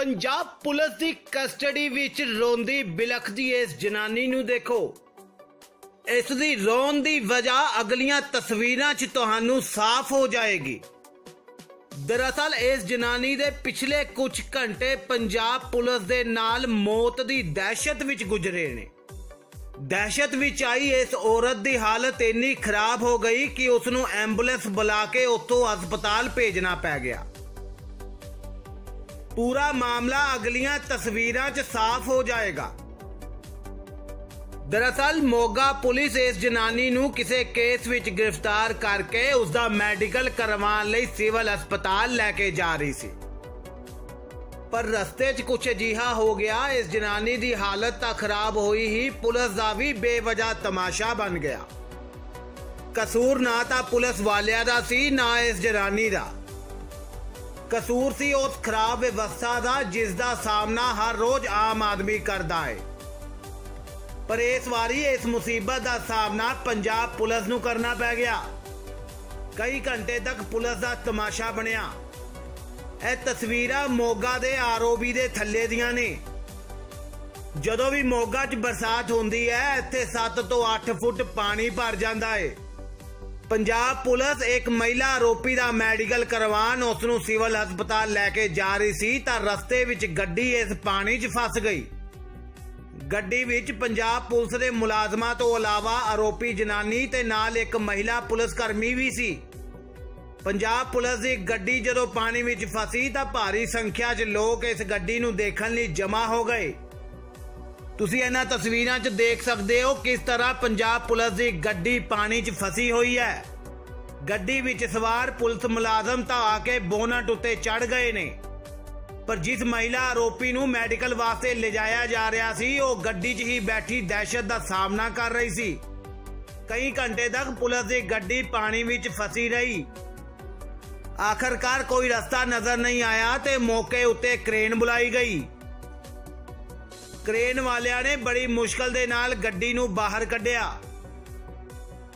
Punjab police ਦੀ custody ਵਿੱਚ ਰੋਂਦੀ ਬਿਲਖਦੀ ਇਸ ਜਨਾਨੀ ਨੂੰ ਦੇਖੋ। ਇਸ ਦੀ ਰੋਣ ਦੀ ਵਜ੍ਹਾ ਅਗਲੀਆਂ ਤਸਵੀਰਾਂ 'ਚ ਤੁਹਾਨੂੰ ਸਾਫ਼ ਹੋ ਜਾਏਗੀ। ਦਰਅਸਲ ਇਸ ਜਨਾਨੀ ਦੇ ਪਿਛਲੇ ਕੁਝ ਘੰਟੇ ਪੰਜਾਬ ਪੁਲਿਸ ਦੇ ਨਾਲ ਮੌਤ ਦੀ ਦਹਿਸ਼ਤ ਵਿੱਚ ਗੁਜ਼ਰੇ ਨੇ। ਦਹਿਸ਼ਤ ਵਿੱਚ ਆਈ ਇਸ ਔਰਤ ਦੀ ਹਾਲਤ ਇੰਨੀ ਖਰਾਬ ਹੋ ਗਈ ਕਿ ਉਸ ਨੂੰ ਐਂਬੂਲੈਂਸ ਬੁਲਾ ਕੇ ਉੱਥੋਂ ਹਸਪਤਾਲ ਭੇਜਣਾ ਪੈ ਗਿਆ। ਪੂਰਾ ਮਾਮਲਾ ਅਗਲੀਆਂ ਤਸਵੀਰਾਂ 'ਚ ਸਾਫ਼ ਹੋ ਜਾਏਗਾ। ਦਰਅਸਲ ਮੋਗਾ ਪੁਲਿਸ ਇਸ ਜਨਾਨੀ ਨੂੰ ਕਿਸੇ ਕੇਸ ਵਿੱਚ ਗ੍ਰਿਫਤਾਰ ਕਰਕੇ ਉਸ ਦਾ ਮੈਡੀਕਲ ਕਰਵਾਉਣ ਲਈ ਸਿਵਲ ਹਸਪਤਾਲ ਲੈ ਕੇ ਜਾ ਰਹੀ ਸੀ। ਪਰ ਰਸਤੇ 'ਚ ਕੁਝ ਅਜੀਹਾ ਹੋ ਗਿਆ, ਇਸ ਜਨਾਨੀ ਦੀ ਹਾਲਤ ਤਾਂ ਖਰਾਬ ਹੋਈ ਹੀ ਪੁਲਿਸ ਦਾ ਵੀ ਬੇਵਜਾ ਤਮਾਸ਼ਾ ਬਣ ਗਿਆ। ਕਸੂਰ ਨਾ ਤਾਂ ਪੁਲਿਸ ਵਾਲਿਆਂ ਦਾ ਸੀ, ਨਾ ਇਸ ਜਨਾਨੀ ਦਾ। ਕਸੂਰ ਸੀ, ਉਸ ਖਰਾਬ ਵਿਵਸਥਾ ਦਾ ਜਿਸ ਦਾ ਸਾਹਮਣਾ ਹਰ ਰੋਜ਼ ਆਮ ਆਦਮੀ ਕਰਦਾ ਹੈ। ਪਰ ਇਸ ਵਾਰੀ ਇਸ ਮੁਸੀਬਤ ਦਾ ਸਾਹਮਣਾ ਪੰਜਾਬ ਪੁਲਿਸ ਨੂੰ ਕਰਨਾ ਪੈ ਗਿਆ। ਕਈ ਘੰਟੇ ਤੱਕ ਪੁਲਿਸ ਦਾ ਤਮਾਸ਼ਾ ਬਣਿਆ। ਇਹ ਤਸਵੀਰਾਂ ਮੋਗਾ ਦੇ ਆਰਓਬੀ ਦੇ ਥੱਲੇ ਦੀਆਂ ਨੇ। ਜਦੋਂ ਵੀ ਮੋਗਾ 'ਚ ਬਰਸਾਤ ਹੁੰਦੀ ਹੈ, ਇੱਥੇ 7 ਤੋਂ 8 ਫੁੱਟ ਪਾਣੀ ਭਰ ਜਾਂਦਾ ਹੈ। ਪੰਜਾਬ ਪੁਲਿਸ ਇੱਕ ਮਹਿਲਾ ਆਰੋਪੀ ਦਾ ਮੈਡੀਕਲ ਕਰਵਾਉਣ ਉਸ ਨੂੰ ਸਿਵਲ ਹਸਪਤਾਲ ਲੈ ਕੇ ਜਾ ਰਹੀ ਸੀ ਤਾਂ ਰਸਤੇ ਵਿੱਚ ਗੱਡੀ ਇਸ ਪਾਣੀ 'ਚ ਫਸ ਗਈ। ਗੱਡੀ ਵਿੱਚ ਪੰਜਾਬ ਪੁਲਿਸ ਦੇ ਮੁਲਾਜ਼ਮਾਂ ਤੋਂ ਇਲਾਵਾ ਆਰੋਪੀ ਜਨਾਨੀ ਤੇ ਨਾਲ ਇੱਕ ਮਹਿਲਾ ਪੁਲਿਸ ਕਰਮੀ ਵੀ ਸੀ। ਪੰਜਾਬ ਪੁਲਿਸ ਦੀ ਗੱਡੀ ਜਦੋਂ ਪਾਣੀ ਵਿੱਚ ਫਸੀ ਤਾਂ ਭਾਰੀ ਸੰਖਿਆ 'ਚ ਲੋਕ ਇਸ ਗੱਡੀ ਨੂੰ ਦੇਖਣ ਲਈ ਜਮ੍ਹਾਂ ਹੋ ਗਏ। ਤੁਸੀਂ ਇਹਨਾਂ ਤਸਵੀਰਾਂ 'ਚ ਦੇਖ ਸਕਦੇ ਹੋ ਕਿਸ ਤਰ੍ਹਾਂ ਪੰਜਾਬ ਪੁਲਿਸ ਦੀ ਗੱਡੀ ਪਾਣੀ 'ਚ ਫਸੀ ਹੋਈ ਹੈ। ਗੱਡੀ ਵਿੱਚ ਸਵਾਰ ਪੁਲਿਸ ਮੁਲਾਜ਼ਮ ਤਾਂ ਆ ਕੇ ਬੋਨਟ ਉੱਤੇ ਚੜ ਗਏ ਨੇ। ਪਰ ਜਿਸ ਮਹਿਲਾ ਆਰੋਪੀ ਨੂੰ ਮੈਡੀਕਲ ਵਾਸਤੇ ਲਿਜਾਇਆ ਜਾ ਰਿਹਾ ਸੀ, ਉਹ ਗੱਡੀ 'ਚ ਹੀ ਬੈਠੀ ਦਹਿਸ਼ਤ ਦਾ ਸਾਹਮਣਾ ਕਰ ਰਹੀ ਸੀ। ਕਈ ਘੰਟੇ ਤੱਕ ਪੁਲਿਸ ਦੀ ਗੱਡੀ ਪਾਣੀ ਵਿੱਚ ਫਸੀ ਰਹੀ। ਆਖਰਕਾਰ ਕੋਈ ਰਸਤਾ ਨਜ਼ਰ ਨਹੀਂ ਆਇਆ ਤੇ ਮੌਕੇ ਉੱਤੇ ਕ੍ਰੇਨ ਬੁਲਾਈ ਗਈ। ਕ੍ਰੇਨ ਵਾਲਿਆਂ ਨੇ ਬੜੀ ਮੁਸ਼ਕਲ ਦੇ ਨਾਲ ਗੱਡੀ ਨੂੰ ਬਾਹਰ ਕੱਢਿਆ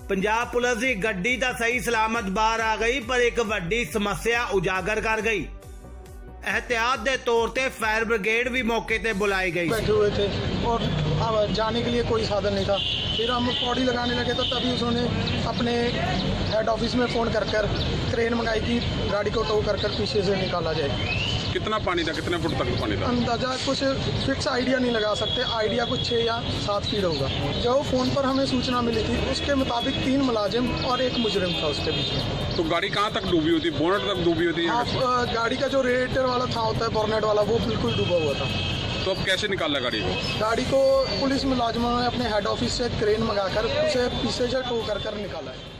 ਪੰਜਾਬ ਪੁਲਿਸ ਦੀ ਗੱਡੀ ਤਾਂ ਸਹੀ ਸਲਾਮਤ ਬਾਹਰ ਆ ਗਈ ਪਰ ਇੱਕ ਵੱਡੀ ਸਮੱਸਿਆ ਉਜਾਗਰ ਕਰ ਗਈ एहतियात ਦੇ तौर ਤੇ फायर ब्रिगेड भी मौके ਤੇ बुलाई गई बैठे हुए थे और अब जाने के लिए कोई साधन नहीं था फिर हम पौड़ी लगाने लगे तो तभी उसने अपने हेड ऑफिस में फ़ोन कर कर क्रेन मंगाई कि गाड़ी को टो कर कर पीछे से निकाला जाए कितना पानी था कितने फुट तक पानी था? अंदाज़ा कुछ फिक्स आइडिया नहीं लगा सकते। आइडिया कुछ छः या सात फीट होगा। जो फ़ोन पर हमें सूचना मिली थी उसके मुताबिक तीन मुलाजिम और एक मुजरिम था उसके बीच में। तो गाड़ी कहाँ तक डूबी होती बोनट तक डूबी होती है आप गाड़ी का जो रेडिएटर वाला था होता है बॉर्नेट वाला वो बिल्कुल डूबा हुआ था। तो अब कैसे निकाला गाड़ी को? गाड़ी को पुलिस मुलाजमों ने अपने हेड ऑफ़िस से क्रेन मंगाकर उसे पीछे से टो कर कर निकाला है।